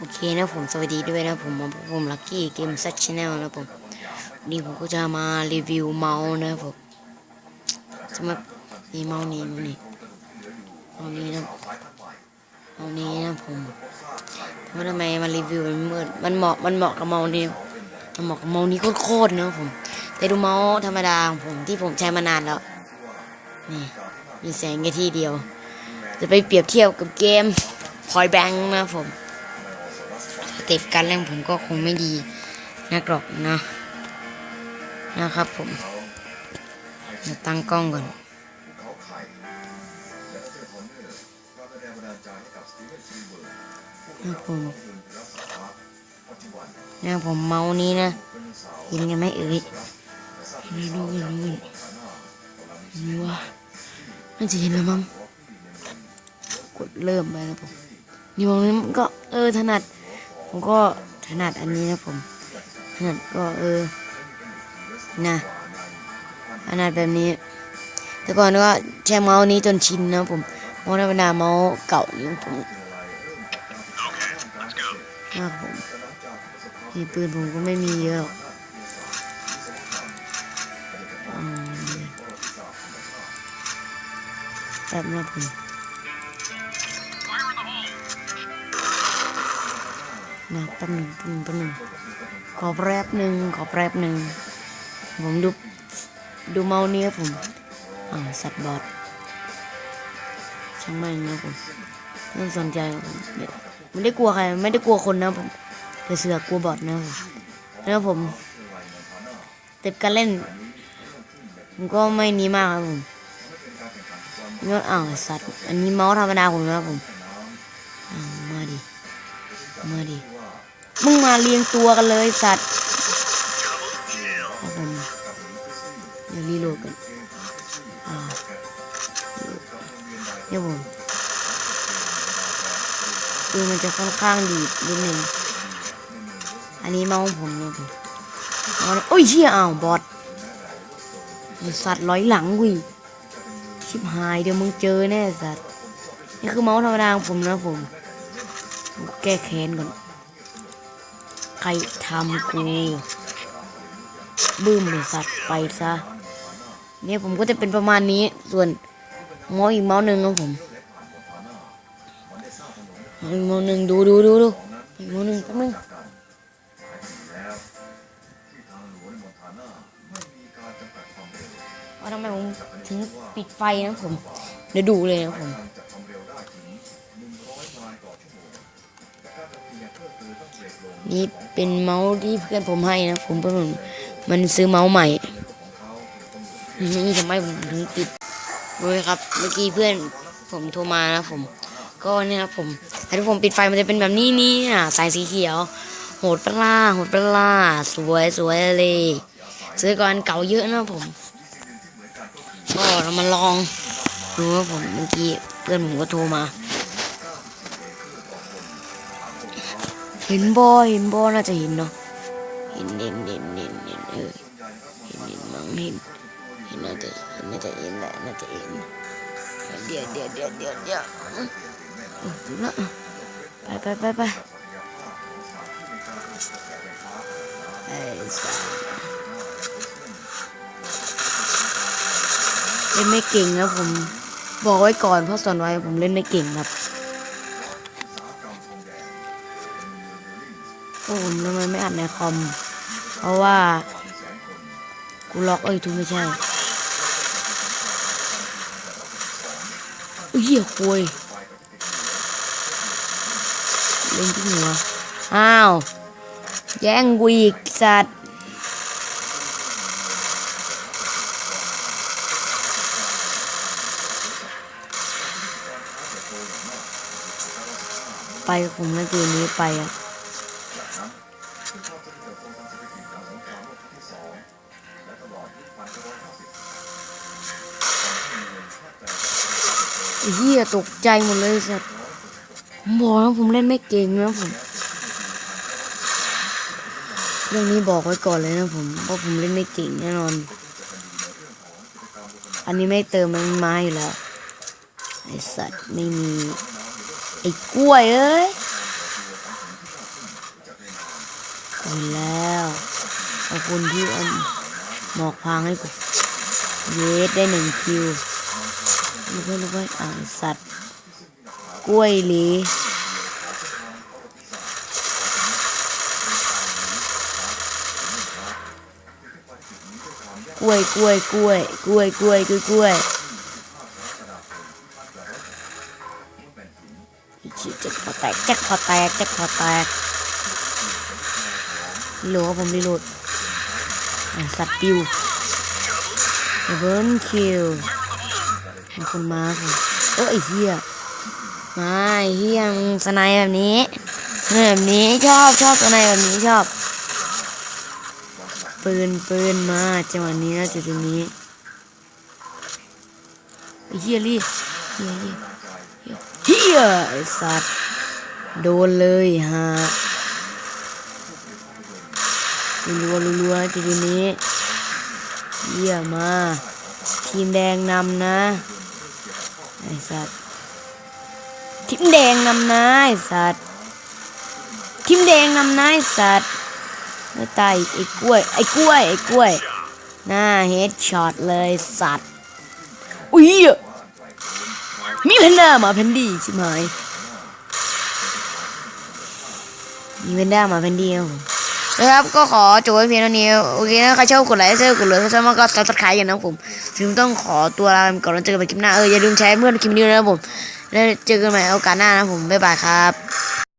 โอเคนะผมสวัสดีด้วยนะผมผมลักกี้เกมซัชแนลนะผมวันนี่ผมก็จะมารีวิวเมาส์นะผมสำหรับนี่เมาส์นี้เมาส์นี้เมาส์นี้นะเมาส์นี้นะผมว่าทำไมมารีวิวมันมืดมันเหมาะมันเหมาะกับเมาส์นี้มันเหมาะกับเมาส์นี้โคตรๆนะผมแต่ดูเมาส์ธรรมดาของผมที่ผมใช้มานานแล้วนี่มีแสงแค่ที่เดียว จะไปเปรียบเทียบกับเกมพอยแบงนะผม เต็ปการเล่นผมก็คงไม่ดีนักหรอกนะนะครับผมเดี๋ยวตั้งกล้องก่อนนะผมนะผมเมานี้นะเห็นกันไหมเอ่ยนไหมดูดูเห็นนี่วะน่าจะเห็นแล้วมั้งกดเริ่มไปนะผมนี่มองนี้มันก็เออถนัด ผมก็ถนัดอันนี้นะผมถนัดก็เออนะถนัดแบบนี้ แต่ก่อนก็ใช้เมาส์นี้จนชินนะผมเมาส์ธรรมดาเมาส์เก่านี่ผมนะผมนี่ปืนผมก็ไม่มีเยอะหรออแบบนะผม นะแป๊บหนึงแป๊บหนึงแป๊บหนึงขอแป๊บหนึ่งขอแป๊บหนึ่งผมดูดูเมาส์นี้ครับผมอ่าสัตว์บอดช่างแม่งนะผมไม่สนใจผมไม่ได้กลัวใครไม่ได้กลัวคนนะผมแต่เสือกกลัวบอดนะผมแล้วผมเต็บการเล่นผมก็ไม่นี้มากครับผมเนี่ยอ้าสัตว์อันนี้เมาส์ธรรมดาผมนะผมมาดิมาดิ มึงมาเรียงตัวกันเลยสัตว์ครับผมเดี๋ยวรีโหลดกันเดี๋ยวผมคือมันจะค่อนข้างดีดนิดนึง อันนี้เมาส์ผมนะผมเอาละโอ้ยเชี่ยอ้าวบอทไอ้สัตว์ร้อยหลังวิชิบหายเดี๋ยวมึงเจอแน่สัตว์ นี่คือเมาส์ธรรมดาของผมนะผม แก้แค้นก่อน ใครทำกูบึ้มเลยสัตว์ไปซะเนี่ยผมก็จะเป็นประมาณนี้ส่วนเมาส์อีกเมาส์หนึ่งของผมอีกเมาส์หนึ่งดูดูดูดูอีกเมาส์หนึ่งแป๊บนึงว่าทำไมผมถึงปิดไฟนะผมเดี๋ยวดูเลยนะผม นี่เป็นเมาส์ที่เพื่อนผมให้นะผมเพื่อนผมมันซื้อเมาส์ใหม่นี่ทำไมผมถึงติดด้วยครับ เมื่อกี้เพื่อนผมโทรมานะผม ก็เนี่ยครับผมแต่ถ้าผมปิดไฟมันจะเป็นแบบนี้นี่อะสายสีเขียว โหดปลาโหดปลาสวยสวยเลยซื้อก่อนเก่าเยอะนะผมก็เรามาลองดูว่าผมเมื่อกี้เพื่อนผมก็โทรมา เห็นบอเห็นบอน่าจะเห็นเนาะเห็นเห็นเห็นเห็นเห็นเออเห็นเห็นมั้งเห็นเห็นน่าจะเห็นน่าจะเห็นแหละน่าจะเห็นเดี๋ยวเดี๋ยวเดี๋ยวเดี๋ยวเดี๋ยวเออดูละไปไปไปไปไอ้สัสเล่นไม่เก่งนะผมบอกไว้ก่อนเพราะสอนไว้ผมเล่นไม่เก่งครับ โอ้ผมทำไมไม่อัดในคอม เพราะว่า กูล็อกเอ้ยทุกไม่ใช่อุ้ยเหี้ยคุยเล่นที่หัวอ้าว แย่งกูอีกสัตว์ไปกับผมนะเกมนี้ไปอะ เฮียตกใจหมดเลยสัตว์ผมบอกแล้วผมเล่นไม่เก่งนะผม เรื่องนี้บอกไว้ก่อนเลยนะผมเพราะผมเล่นไม่เก่งแน่นอน อันนี้ไม่เติมไม้แล้วไอสัตว์ไม่มีไอ้กล้วยเอ้ยโอ้แล้วขอบคุณที่อันหมอกพางให้กู เย็ดได้หนึ่งคิว ลูกไปลูกไปอ่าสัตว์ กล้วยหลีกล้วยกล้วยกล้วยกล้วยกล้วยกล้วยกล้วยอีกทีแจ็คพอแตกแจ็คพอแตกแจ็คพอแตกรีโหลดผมรีโหลดสัตว์ปิวเบิร์นคิว มีคนมาครับผมเออไอ้เหี้ยมาไอ้เฮียมงสไนแบบนี้แบบนี้ชอบชอบสไนแบบนี้ชอบ ปืนปืนมาจังหวะนี้นะจุดนี้ไอ้เฮียรีเฮียเฮียเฮียไอ้สัตว์โดนเลยฮะรัวรัวจุดนี้เฮียมา ทีมแดงนำนะ ไอ้สัตว์ทิมแดงนำนาไอ้สัตว์ทิมแดงนำนาไอ้สัตว์ไม่ตายไอ้กล้วยไอ้กล้วยไอ้กล้วยหน้าเฮดช็อตเลยสัตว์อุ้ยมีแพนด้ามาแพนดี้ชิบหายมีแพนด้ามาแพนดี้ครับ นะครับ ก็ขอจบไว้เพียงเท่านี้ โอเคนะใครชอบกดไลค์เซอรชกดเลยถ้าชอบมากก็ซับสไครต์กันนะครับผมถึงต้องขอตัวลาไปก่อนแล้วเจอกันใหม่คลิปหน้า เอออย่าลืมใช้เมื่อคลิปนี้ด้วยนะผมแล้วเจอกันใหม่โอกาสหน้านะผม บ๊ายบายครับ